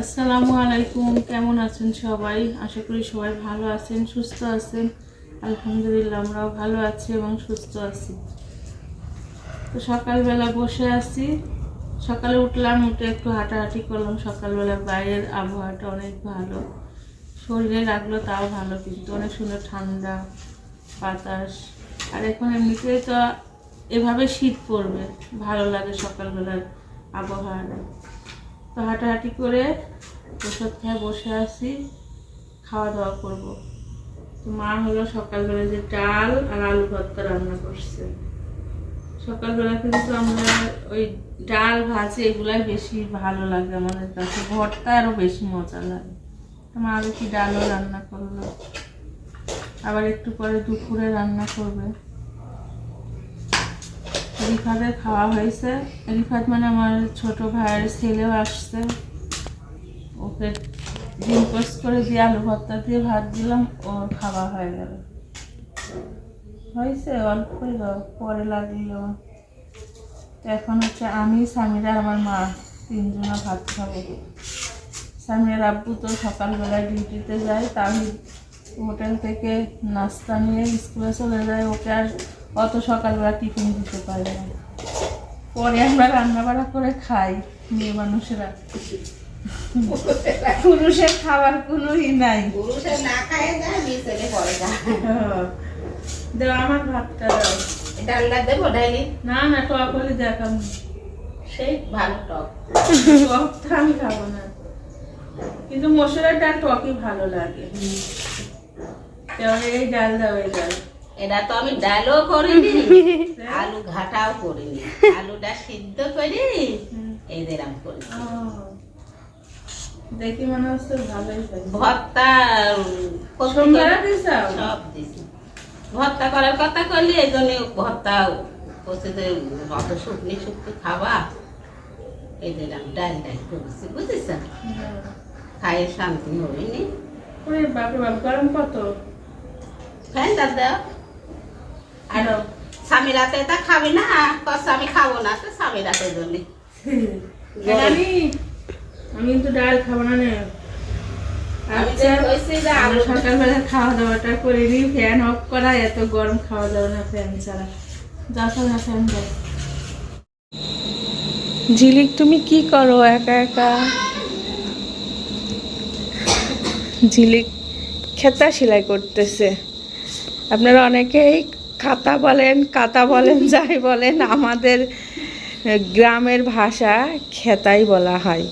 আসসালামু আলাইকুম, কেমন আছেন সবাই? আশা করি সবাই ভালো আছেন, সুস্থ আছেন। আলহামদুলিল্লাহ, আমরাও ভালো আছি এবং সুস্থ আছি। তো সকালবেলা বসে আছি। সকালে উঠলাম, উঠে একটু হাঁটাহাঁটি করলাম। সকালবেলা বাইরের আবহাওয়াটা অনেক ভালো। শরীরে লাগল তাও ভালো, কিন্তু অনেক সুন্দর ঠান্ডা, বাতাস। আর এখন এমনিতেই তো এভাবে শীত পড়বে, ভালো লাগে সকালবেলার আবহাওয়াটা। তো হাঁটাহাঁটি করে ওষুধ খেয়ে বসে আছি খাওয়া দাওয়া করব। তো মা হলো সকালবেলা যে ডাল আর আলু ভর্তা রান্না করছে। সকালবেলা কিন্তু আমরা ওই ডাল ভাজি এগুলাই বেশি ভালো লাগে আমাদের কাছে। ভর্তা আরও বেশি মজা লাগে। মা আরও কি ডালও রান্না করল। আবার একটু পরে দুপুরে রান্না করবে। রিফাতের খাওয়া হয়েছে। রিফাত মানে আমার ছোট ভাইয়ের ছেলেও আসছে। ওকে ডিম পোস্ট করে দিয়ে আলু ভর্তা দিয়ে ভাত দিলাম, ওর খাওয়া হয়ে গেল। হয়েছে, অল্প পরে লাগিয়ে তো এখন হচ্ছে আমি স্বামীরা আমার মা তিনজনা ভাত খাব। স্বামীর আব্বু তো সকালবেলায় ডিউটিতে যায় তাহলে হোটেল থেকে নাস্তা নিয়ে স্কুলে চলে যায়। ওকে আর অত সকালবেলা টিফিন দিতে পারে না। পরে আমরা রান্না বাড়া করে খাই মেয়ে মানুষেরা। পুরুষের খাবার কোনো ই নাই। পুরুষে না খায় যায় মেয়ে ছেলে পরে। দাও আমার ভাতটা দাও। ডালটা দেবো ডাইলি না না টক হলে দেখাম সেই ভালো টক। টকটা আমি খাব না। কিন্তু মসুরের ডাল টকই ভালো লাগে। তাহলে এই ডাল দাও এই ডাল। এটা তো আমি ডালও করিনি আলু ঘাটাও করিনি। আলুটা সিদ্ধ করি এই দিলাম করি। দেখি মনে হচ্ছে ভালোই ভর্তা? সব দিছি ভর্তা করার কথা করলি এই জন্য ভর্তা কচুতে অত শুকনি শুকনি খাবা এই দিলাম ডাল ডাল করেছি বুঝেছ। খাই শান্তি হয়নি। ওরে বাপরে বাপ গরম কত? ফ্যানটা দাও। আর। স্বামী খাবি না কস আমি খাব না তো স্বামী রাতে জন্য। আমি আমি কিন্তু ডাল খাব না আমি আচ্ছা যে কইছি যে আমরা আলু সকালবেলা খাওয়া দাওয়াটা করিনি ফ্যান অফ করা এত গরম খাওয়া যাবে না ফ্যান ছাড়া। যাচ্ছে না ফ্যান দাও ঝিলিক তুমি কি করো একা একা? ঝিলিক খেতা সেলাই করতেছে। আপনারা অনেকেই খাতা বলেন কাতা বলেন যাই বলেন আমাদের গ্রামের ভাষা খেতাই বলা হয়।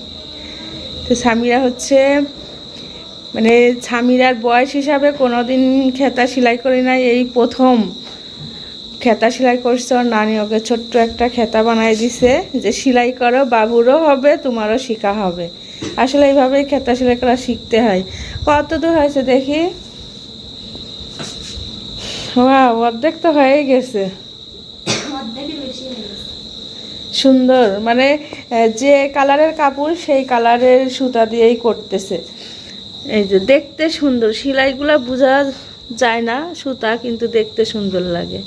তো স্বামীরা হচ্ছে মানে স্বামীরার বয়স হিসাবে কোনোদিন খেতা সেলাই করি নাই এই প্রথম খেতা সেলাই করছে ওর নানি ওকে ছোট্ট একটা খেতা বানাই দিছে যে সেলাই করো বাবুরও হবে তোমারও শেখা হবে। আসলে এইভাবেই খেতা সেলাই করা শিখতে হয়। কত দূর হয়েছে দেখি? ওয়াও, অর্ধেক তো হয়ে গেছে। সুন্দর মানে যে কালারের কাপড় সেই কালারের সুতা দিয়েই করতেছে। এই যে দেখতে সুন্দর সেলাইগুলো বোঝা যায় না সুতা কিন্তু দেখতে সুন্দর লাগে।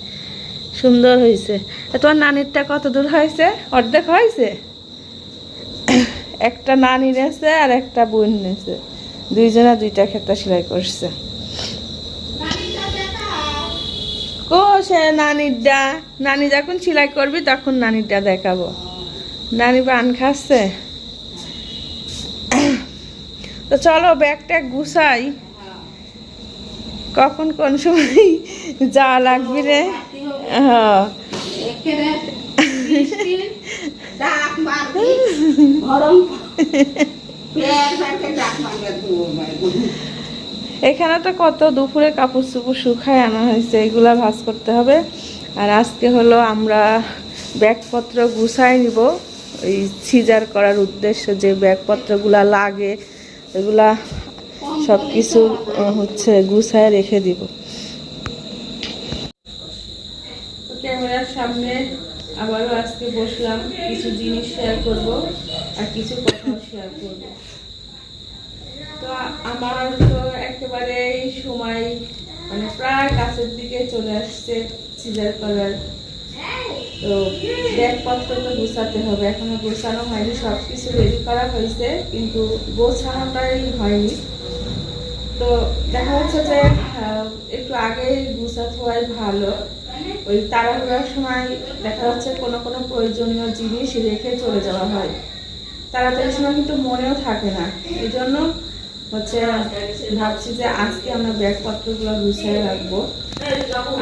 সুন্দর হয়েছে। তোমার নানিরটা কত দূর হয়েছে? অর্ধেক হয়েছে? একটা নানি নেছে আর একটা বোন নেছে দুইজনা দুইটা ক্ষেত্রে সেলাই করছে। কো সে নানিরটা নানি যখন সেলাই করবি তখন নানিরটা দেখাবো। নানি পান খাচ্ছে। তো চলো ব্যাগ ট্যাগ গুছাই। কখন কোন সময় যা লাগবে রে। হ্যাঁ। গরম। এখানে তো কত দুপুরে কাপড় চুপড় শুকায় আনা হয়েছে, এগুলা ভাজ করতে হবে। আর আজকে হলো আমরা ব্যাগপত্র গুছাই নিব। ওই সিজার করার উদ্দেশ্যে যে ব্যাগপত্রগুলা লাগে, এগুলা সব কিছু হচ্ছে গুছায় রেখে দিব। ক্যামেরার সামনে আবারও আজকে বসলাম, কিছু জিনিস শেয়ার করব আর কিছু কথা শেয়ার করব। তো আমার তো একেবারে এই সময় মানে প্রায় কাছের দিকে চলে আসছে সিজার করার তো ব্যাগপত্র তো গুছাতে হবে, এখনও গোছানো হয়নি সব কিছু রেডি করা হয়েছে, কিন্তু গোছানোটাই হয়নি। তো দেখা যাচ্ছে যে একটু আগে গুছাতে হয় ভালো। ওই তাড়াহুড়ার সময় দেখা যাচ্ছে কোনো কোনো প্রয়োজনীয় জিনিস রেখে চলে যাওয়া হয়। তাড়াতাড়ির সময় কিন্তু মনেও থাকে না। এই জন্য হচ্ছে ভাবছি যে আজকে আমরা ব্যাগপত্রগুলো গুছিয়ে রাখব।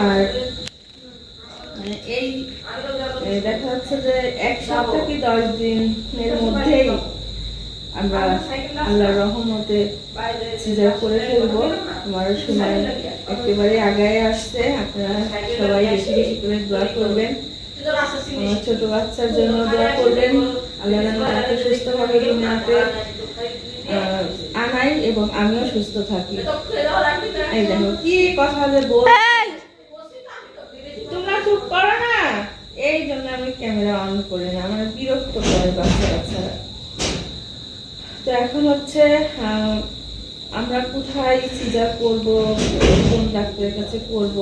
আর মানে এই দেখা যাচ্ছে যে এক সপ্তাহ কি দশ দিনের মধ্যেই আমরা আল্লাহর রহমতে সিজার করে ফেলব। সময় একেবারে আগায় আসছে। আপনারা সবাই বেশি বেশি করে দোয়া করবেন। ছোট বাচ্চার জন্য দোয়া করবেন। আল্লাহ তাকে সুস্থভাবে আনাই এবং আমিও সুস্থ থাকি। এই দেখো কি কথা যে বল তোমরা চুপ করো না। এই জন্য আমি ক্যামেরা অন করি না আমার বিরক্ত করে বাচ্চা বাচ্চারা তো এখন হচ্ছে আমরা কোথায় সিজার করব কোন ডাক্তারের কাছে করব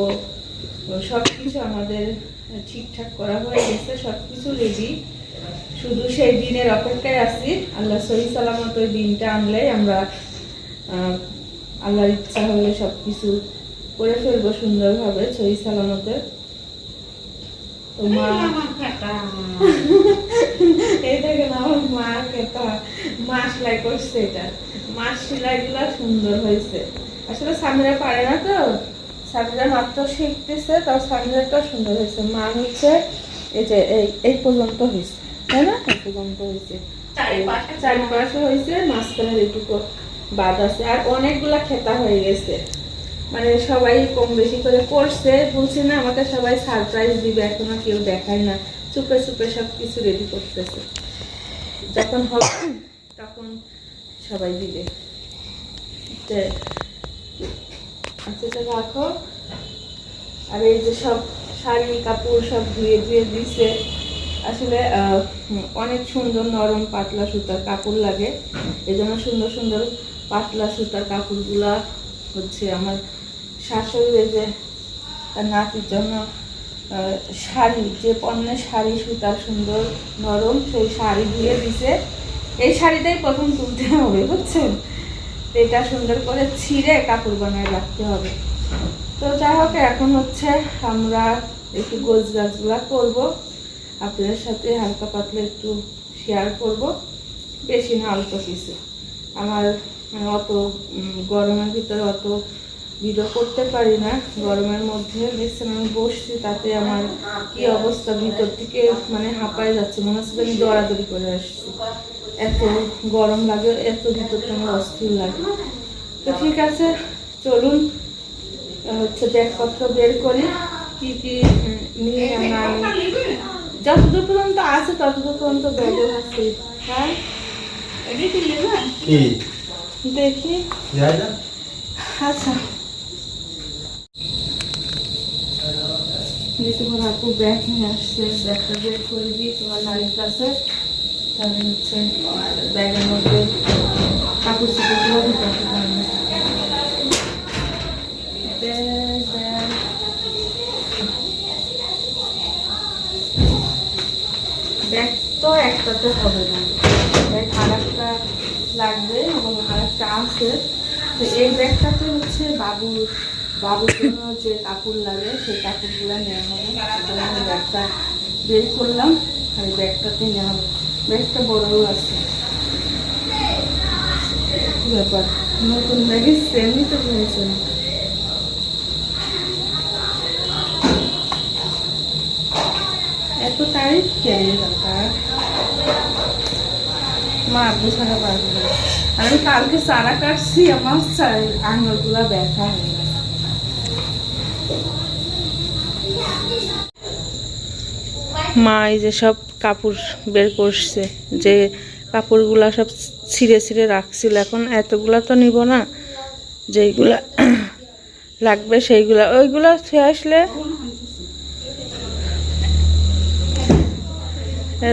সব কিছু আমাদের ঠিকঠাক করা হয়ে গেছে সব কিছু রেডি শুধু সেই দিনের অপেক্ষায় আছি। আল্লাহ সহি সালামত ওই দিনটা আনলে আমরা আল্লাহর ইচ্ছা হলে সব কিছু করে ফেলব সুন্দরভাবে সহি সালামতে তো মা এই দেখেন আমার মা কেতা মা সেলাই করছে এটা। মা সেলাই সুন্দর হয়েছে। আসলে সামিরা পারে না তো। সামিরা মাত্র শিখতেছে তাও সামিরাটা সুন্দর হয়েছে। মা হচ্ছে এই যে এই এই পর্যন্ত হয়েছে। তাই না? এই পর্যন্ত হয়েছে। চারিপাশে হয়েছে মাঝখানে এইটুকু বাদ আছে। আর অনেকগুলা খেতা হয়ে গেছে। মানে সবাই কম বেশি করে করছে, বলছি না, আমাকে সবাই সারপ্রাইজ দিবে, এখনও কেউ দেখায় না। চুপে চুপে সব কিছু রেডি করতেছে। যখন হবে, তখন সবাই দিবে। আচ্ছা রাখো। আর এই যে সব শাড়ি, কাপড় সব ধুয়ে ধুয়ে দিছে। আসলে অনেক সুন্দর নরম পাতলা সুতার কাপড় লাগে। এই জন্য সুন্দর সুন্দর পাতলা সুতার কাপড়গুলা হচ্ছে আমার শাশুড়ি যে তার নাতির জন্য শাড়ি, যে পণ্যের শাড়ি সুতার সুন্দর নরম, সেই শাড়ি ধুয়ে দিছে। এই শাড়িটাই প্রথম তুলতে হবে, বুঝছেন? এটা সুন্দর করে ছিঁড়ে কাপড় বানায় রাখতে হবে। তো যাই হোক, এখন হচ্ছে আমরা একটু গোছ গাছগুলা করব। আপনাদের সাথে হালকা পাতলা একটু শেয়ার করব। বেশি না, অল্প কিছু। আমার অত গরমের ভিতরে অত ভিডিও করতে পারি না। গরমের মধ্যে দেখছেন আমি বসছি, তাতে আমার কি অবস্থা? ভিতর থেকে মানে হাঁপায় যাচ্ছে, মনে হচ্ছে আমি দৌড়াদৌড়ি করে আসছি। এত গরম লাগে, এত ভিতরটা আমার অস্থির লাগে। তো ঠিক আছে, চলুন হচ্ছে ব্যাগপত্র বের করি। কি কি নিয়ে আমরা যতদূর পর্যন্ত আছে, ততদূর পর্যন্ত ব্যাগে আছে হ্যাঁ? কি? দেখি। আচ্ছা। আপু ব্যাগ নিয়ে আসছে। ব্যাগটা বের করে দিই তোমার নারীর কাছে। তাহলে হচ্ছে ব্যাগের মধ্যে কাপড় চোপড়গুলো ঢুকাতে পারবে। ব্যাগ তো একটাতে হবে না ব্যাগ আর একটা লাগবে এবং আর একটা আছে। তো এই ব্যাগটাতে হচ্ছে বাবুর বাবুর জন্য যে কাপড় লাগে, সেই কাপড়গুলো নেওয়া হবে। আমি ব্যাগটা বের করলাম আর ব্যাগটাতে নেওয়া হবে। ব্যাগটা বড়ও আছে। ব্যাপার? নতুন ব্যাগে সেমই তো হয়েছে এত তারিখ কেন দরকার মা আমি কালকে কাটছি মা এই যে সব কাপড় বের করছে, যে কাপড়গুলা সব ছিঁড়ে ছিঁড়ে রাখছিল, এখন এতগুলা তো নিব না, যেইগুলা লাগবে সেইগুলা, ওইগুলা ছুঁয়ে আসলে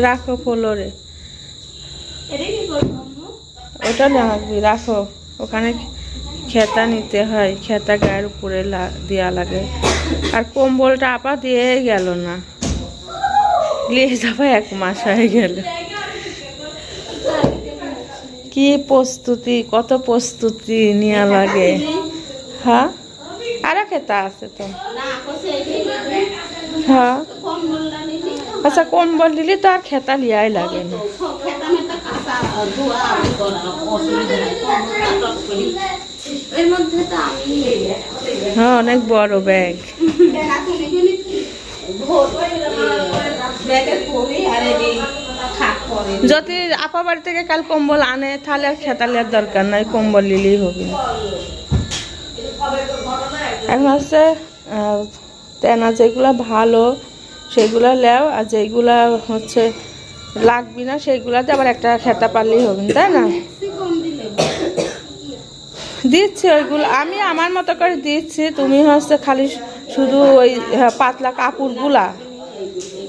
রাখো ফ্লোরে ওটা লাগবে রাখো। ওখানে খেতা নিতে হয়, খেতা গায়ের উপরে দেওয়া লাগে। আর কম্বলটা আপা দিয়ে গেল না। নিয়ে যাব এক মাস হয়ে গেল। কি প্রস্তুতি, কত প্রস্তুতি নেওয়া লাগে। হ্যাঁ? আরও খেতা আছে তো। হ্যাঁ? আচ্ছা কম্বল দিলে তো আর খেতা লিয়াই লাগে না। হ্যাঁ অনেক বড় ব্যাগ যদি আপা বাড়ি থেকে কাল কম্বল আনে, তাহলে আর খেতা লিয়ার দরকার নাই, কম্বল নিলেই হবে। এখন হচ্ছে তেনা যেগুলা ভালো, সেগুলা লেও, আর যেগুলা হচ্ছে লাগবি না সেগুলাতে আবার একটা খেতা পারলেই হবে তাই না? দিচ্ছি ওইগুলো আমি আমার মতো করে দিচ্ছি তুমি হচ্ছে খালি শুধু ওই হ্যাঁ, পাতলা কাপড়গুলা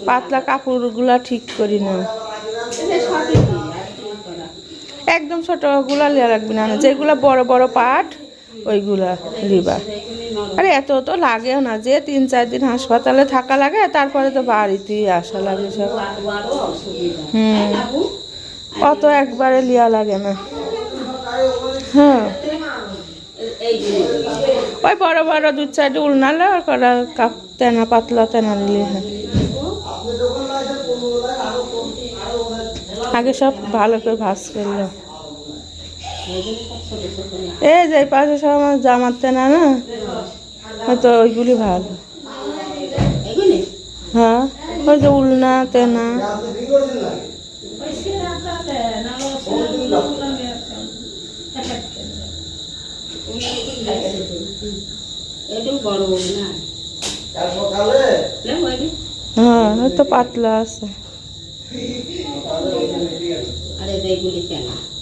পাতলা কাপড়গুলা ঠিক করি না। একদম ছোটগুলা লিয়া রাখবি না যেগুলো বড় বড় পাট ওইগুলা লিবা আরে এত তো লাগেও না যে তিন চার দিন হাসপাতালে থাকা লাগে, তারপরে তো বাড়িতেই আসা লাগে সব। হুম? অত একবারে লিয়া লাগে না। হ্যাঁ ওই বড় বড় দু চারটে উলনালে করা কাপ তেনা, পাতলা তেনা নিলে হয়। আগে সব ভালো করে ভাজ করল এই যে পাশে সব আমার জামার তেনা, না? হয়তো ওইগুলি ভালো। হ্যাঁ ওই যে উলনা, তেনা। না হ্যাঁ হয়তো পাতলা আছে। আর এই যে এগুলি কেনা এটাও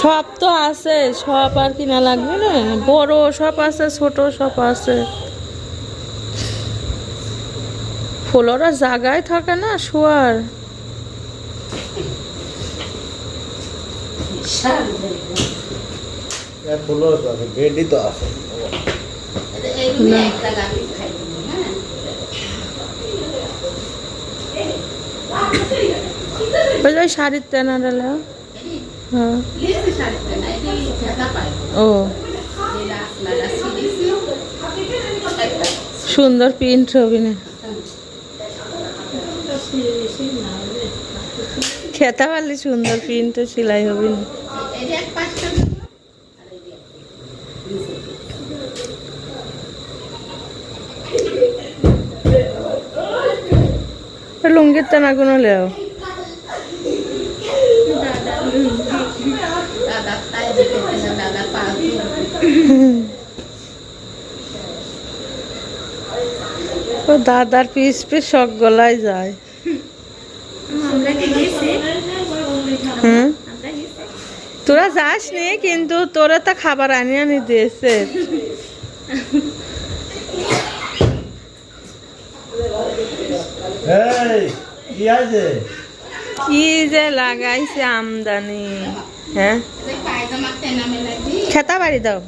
সব তো আছে, সব আর কিনা লাগবে না? বড় সব আছে, ছোট সব আছে। ফুলরা জায়গায় থাকে না শোয়ার? হ্যাঁ ওই শাড়ির লাও। হ্যাঁ। ও। সুন্দর প্রিন্ট হবে না। খেতে পারলে সুন্দর প্রিন্ট সেলাই হবে না এটি এক পাঁচটা লুঙ্গির লেও দাদা তাই দিতে ও দাদার পিস পিস সব গলায় যায়। তোরা যাস নি কিন্তু তোরা তো খাবার আনিয়ে আনি দিয়েছে। কি যে লাগাইছে আমদানি হ্যাঁ? খেতা বাড়ি দাও।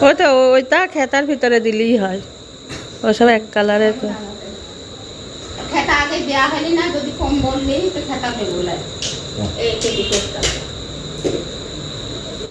ওই তো ওইটা খেতার ভিতরে দিলেই হয়। ওসব এক কালারের তো। খেতা আগে দেওয়া হয়নি না যদি কম বললি তো খেতা পেগুলাই এই কেজি করতাম